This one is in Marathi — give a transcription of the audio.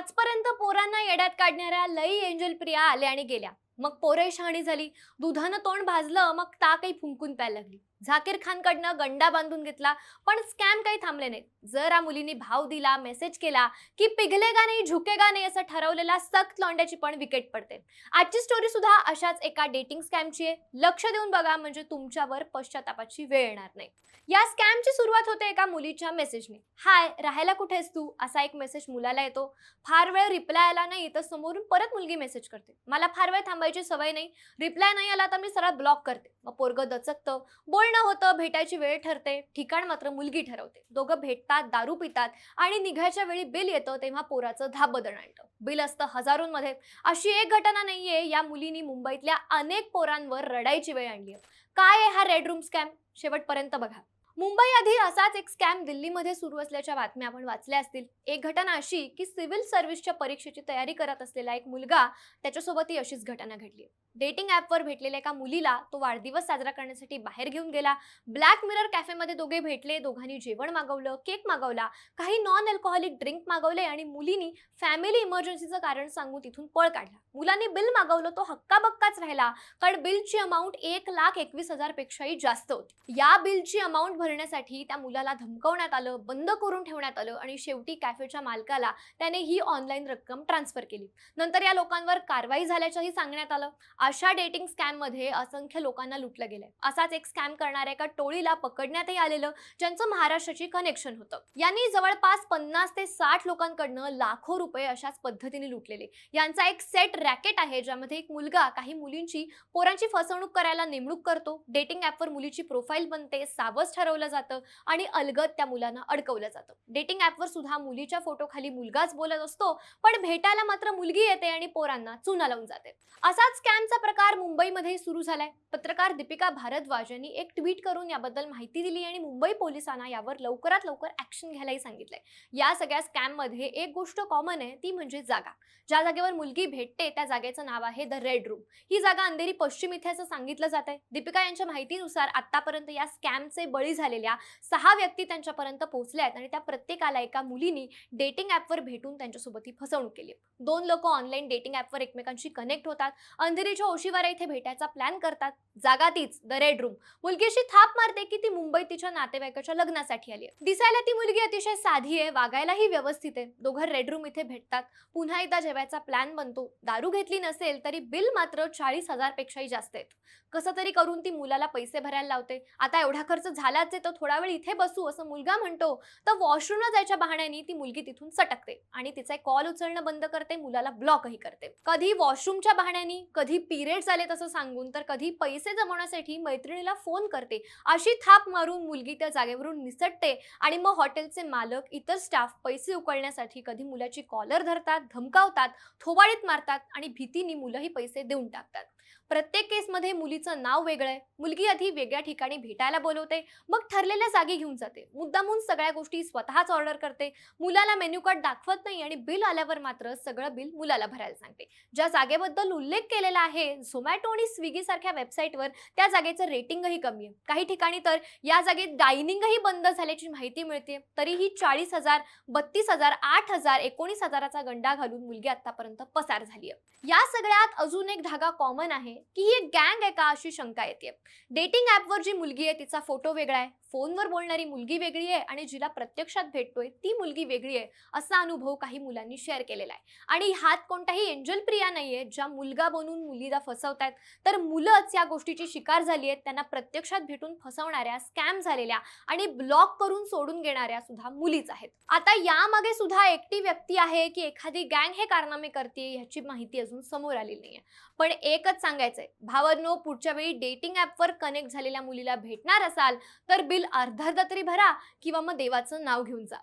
आजपर्यंत पोरांना येड्यात काढणाऱ्या लई एंजल प्रिया आल्या आणि गेल्या. मग पोरे शहाणी झाली. दुधानं तोंड भाजलं मग ताकही फुंकून प्यायला लागली. झाकीर खानकडनं गंडा बांधून घेतला पण स्कॅम काही थांबले नाहीत. जर या मुलींनी भाव दिला मेसेज केला की पिघलेगा नाही झुकेगा नाही असं ठरवलेला सक्त लॉन्ड्याची पण विकेट पडते. आजची स्टोरी सुद्धा अशाच एका डेटिंग स्कॅमची आहे. लक्ष देऊन बघा म्हणजे तुमच्यावर पश्चातापाची वेळ येणार नाही. या स्कॅमची सुरुवात होते एका मुलीच्या मेसेजने हाय राहायला कुठेस तू? असा एक मेसेज मुलाला येतो. फार वेळ रिप्लाय आला नाही तर समोरून परत मुलगी मेसेज करते. मला फार वेळ थांबायची सवय नाही. रिप्लाय नाही आला तर मी सरळ ब्लॉक करते. मग पोरग दचकतं. बोल बोलणं होतं भेटायची वेळ ठरते ठिकाण मात्र मुलगी ठरवते. दोघं भेटतात दारू पितात आणि निघायच्या वेळी बिल येतं तेव्हा पोराचं धाबदण आणतं. बिल असतं हजारोंमध्ये. अशी एक घटना नाहीये या मुलीनी मुंबईतल्या अनेक पोरांवर रडायची वेळ आणली काय आहे हा रेड रूम स्कॅम शेवटपर्यंत बघा. मुंबई आधी असाच एक स्कॅम दिल्लीमध्ये सुरू असल्याच्या बातम्या आपण वाचल्या असतील. एक घटना अशी की सिव्हिल सर्व्हिसच्या परीक्षेची तयारी करत असलेला एक मुलगा त्याच्यासोबत ही अशीच घटना घडली डेटिंग ॲपवर भेटलेल्या एका मुलीला तो वाढदिवस साजरा करण्यासाठी बाहेर घेऊन गेला. ब्लॅक मिरर कॅफेमध्ये दोघे भेटले. दोघांनी जेवण मागवलं केक मागवला काही नॉन अल्कोहोलिक ड्रिंक मागवले आणि मुलीनी फॅमिली इमर्जन्सीचं कारण सांगून तिथून पळ काढला. मुलांनी बिल मागवलं तो हक्काबक्काच राहिला. कारण बिलची अमाऊंट एक लाख एकवीस हजार पेक्षाही जास्त होती. या बिलची अमाऊंट भरण्यासाठी त्या मुलाला धमकवण्यात आलं बंद करून ठेवण्यात आलं आणि शेवटी कॅफेच्या मालकाला त्याने ही ऑनलाईन रक्कम ट्रान्सफर केली. नंतर या लोकांवर कारवाई झाल्याचंही सांगण्यात आलं. अशा डेटिंग स्कॅममध्ये असंख्य लोकांना लुटलं गेलंय. असाच एक स्कॅम करणाऱ्या एका टोळीला पकडण्यातही आलेलं ज्यांचं महाराष्ट्राची कनेक्शन होतं. यांनी जवळपास पन्नास ते साठ लोकांकडनं लाखो रुपये अशाच पद्धतीने लुटलेले. यांचा एक सेट रॅकेट आहे ज्यामध्ये एक मुलगा काही मुलींची पोरांची फसवणूक करायला नेमणूक करतो. डेटिंग ॲपवर मुलीची प्रोफाईल बनते सावज ठरवलं जातं आणि अलगद त्या मुलांना अडकवलं जातं. डेटिंग ॲपवर सुद्धा मुलीच्या फोटोखाली मुलगाच बोलत असतो पण भेटायला मात्र मुलगी येते आणि पोरांना चुना लावून जाते. असाच स्कॅमचा प्रकार मुंबईमध्ये सुरू झालाय. पत्रकार दीपिका भारद्वाज यांनी एक ट्विट करून याबद्दल माहिती दिली आणि मुंबई पोलिसांना यावर लवकरात लवकर ऍक्शन घ्यायलाही सांगितलंय. या सगळ्या स्कॅममध्ये एक गोष्ट कॉमन आहे ती म्हणजे जागा. ज्या जागेवर मुलगी भेटते त्या जागेचं नाव आहे द रेड रूम ही जागा अंधेरी पश्चिम इथे असं सांगितलं जात आहे दीपिका यांच्या माहितीनुसार आतापर्यंत या स्कॅमचे बळी झालेल्या सहा व्यक्ती त्यांच्यापर्यंत पोहोचल्या आहेत आणि त्या प्रत्येकाला एका मुलीनी डेटिंग ॲपवर भेटून त्यांच्यासोबत ही फसवणूक केली दोन लोक ऑनलाईन डेटिंग ॲपवर एकमेकांशी कनेक्ट होतात. अंधेरीच्या ओशीवारा इथे भेटायचा प्लॅन करतात? जागा तीच द रेड रूम मुलगीशी थाप मारते की ती मुंबई तिच्या नातेवाईकाच्या लग्नासाठी आली आहे. दिसायला ती मुलगी अतिशय साधी आहे वागायलाही व्यवस्थित आहे. दोघं रेड रूम इथे भेटतात. पुन्हा एकदा जेवायचा प्लॅन बनतो. दारू घेतली नसेल तरी बिल मात्र चाळीस हजार पेक्षाही जास्त आहेत. कसं तरी करून ती मुलाला पैसे भरायला लावते. आता एवढा खर्च झालाच आहे तर थोडा वेळ इथे बसू असं मुलगा म्हणतो. तर वॉशरूमला जायच्या बहाण्याने ती मुलगी तिथून सटकते आणि तिचा कॉल उचलणं बंद करते मुलाला ब्लॉकही करते. कधी वॉशरूमच्या बहाण्याने कधी पिरियड्स आलेत तसं सांगून तर कधी पैसे जमवण्यासाठी मैत्रिणीला फोन करते. अशी थाप मारून मुलगी त्या जागेवरून निसटते आणि मग हॉटेलचे मालक इतर स्टाफ पैसे उकळण्यासाठी कधी मुलाची कॉलर धरतात धमकावतात थोबाडीत मारतात आणि भीतीने मुलंही पैसे देऊन टाकतात. प्रत्येक केसमध्ये मुलीचं नाव वेगळं आहे. मुलगी आधी वेगळ्या ठिकाणी भेटायला बोलवते मग ठरलेल्या जागी घेऊन जाते. मुद्दामून सगळ्या गोष्टी स्वतःच ऑर्डर करते. मुलाला मेन्यू कार्ड दाखवत नाही आणि बिल आल्यावर मात्र सगळं बिल मुलाला भरायला सांगते. ज्या जागेबद्दल उल्लेख केलेला आहे झोमॅटो आणि स्विगी सारख्या वेबसाईटवर त्या जागेचं रेटिंगही कमी आहे. काही ठिकाणी तर या जागेत डायनिंगही बंद झाल्याची माहिती मिळते. तरीही चाळीस हजार बत्तीस हजार आठ हजार एकोणीस हजाराचा गंडा घालून मुलगी आतापर्यंत पसार झाली आहे. या सगळ्यात अजून एक धागा कॉमन आहे. की ही एक गँग आहे का अशी शंका येते. डेटिंग ॲपवर जी मुलगी आहे तिचा फोटो वेगळा आहे. फोनवर बोलणारी मुलगी वेगळी आहे आणि जिला प्रत्यक्षात भेटतोय ती मुलगी वेगळी आहे असा अनुभव काही मुलांनी शेअर केलेला आहे. आणि हात कोणताही एंजल प्रिया नाहीये ज्या मुलगा बनून मुलीला फसवतायत. तर मुलंच या गोष्टीची शिकार झाली आहेत त्यांना प्रत्यक्षात भेटून फसवणाऱ्या स्कॅम झालेल्या आणि ब्लॉक करून सोडून घेणाऱ्या सुद्धा मुलीच आहेत. आता यामागे सुद्धा एकटी व्यक्ती आहे की एखादी गँग हे कारनामे करते ह्याची माहिती अजून समोर आलेली नाहीये. पण एकच सांगायचंय. भावांनो पुढच्या वेळी डेटिंग ॲपवर कनेक्ट झालेल्या मुलीला भेटणार असाल तर बिल अर्धा अर्धा तरी भरा किंवा मग देवाचं नाव घेऊन जा.